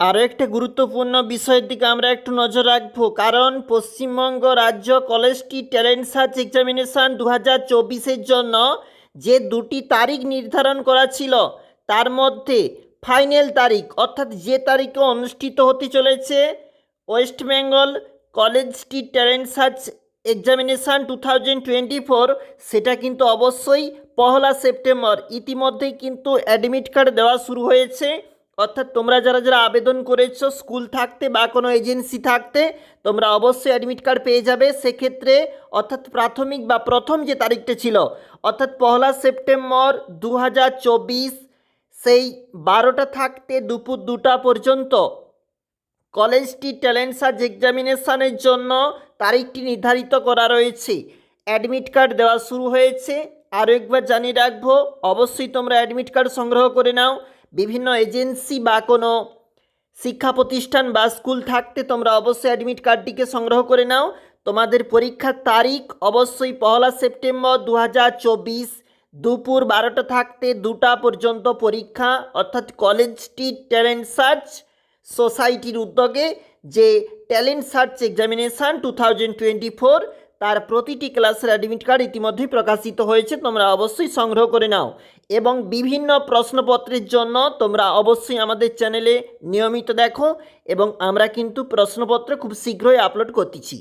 আরও একটা গুরুত্বপূর্ণ বিষয়ের দিকে আমরা একটু নজর রাখব, কারণ পশ্চিমবঙ্গ রাজ্য কলেজটি ট্যালেন্ট সার্চ এক্সামিনেশান দু হাজার চব্বিশের জন্য যে দুটি তারিখ নির্ধারণ করা ছিল, তার মধ্যে ফাইনাল তারিখ, অর্থাৎ যে তারিখে অনুষ্ঠিত হতে চলেছে, ওয়েস্ট বেঙ্গল কলেজটি talent search examination two thousand twenty four সেটা কিন্তু অবশ্যই পহলা সেপ্টেম্বর, ইতিমধ্যেই কিন্তু অ্যাডমিট কার্ড দেওয়া শুরু হয়েছে। অর্থাৎ তোমরা যারা যারা আবেদন করেছ, স্কুল থাকতে বা কোনো এজেন্সি থাকতে, তোমরা অবশ্যই অ্যাডমিট কার্ড পেয়ে যাবে। সেক্ষেত্রে অর্থাৎ প্রাথমিক বা প্রথম যে তারিখটা ছিল, অর্থাৎ পহলা সেপ্টেম্বর দু হাজার চব্বিশ, সেই বারোটা থাকতে দুপুর দুটা পর্যন্ত কলেজটি ট্যালেন্ট সার্চ এক্সামিনেশানের জন্য তারিখটি নির্ধারিত করা রয়েছে। অ্যাডমিট কার্ড দেওয়া শুরু হয়েছে। আরও একবার জানিয়ে রাখব, অবশ্যই তোমরা অ্যাডমিট কার্ড সংগ্রহ করে নাও। বিভিন্ন এজেন্সি বা কোনো শিক্ষা প্রতিষ্ঠান বা স্কুল থাকতে তোমরা অবশ্যই অ্যাডমিট কার্ডটিকে সংগ্রহ করে নাও। তোমাদের পরীক্ষার তারিখ অবশ্যই পহলা সেপ্টেম্বর দু হাজার চব্বিশ দুপুর বারোটা থাকতে দুটা পর্যন্ত পরীক্ষা, অর্থাৎ কলেজটি ট্যালেন্ট সার্চ সোসাইটির উদ্যোগে যে talent search examination two thousand twenty four তার প্রতিটি ক্লাসের অ্যাডমিট কার্ড ইতিমধ্যেই প্রকাশিত হয়েছে, তোমরা অবশ্যই সংগ্রহ করে নাও। এবং বিভিন্ন প্রশ্নপত্রের জন্য তোমরা অবশ্যই আমাদের চ্যানেলে নিয়মিত দেখো এবং আমরা কিন্তু প্রশ্নপত্র খুব শীঘ্রই আপলোড করতেছি।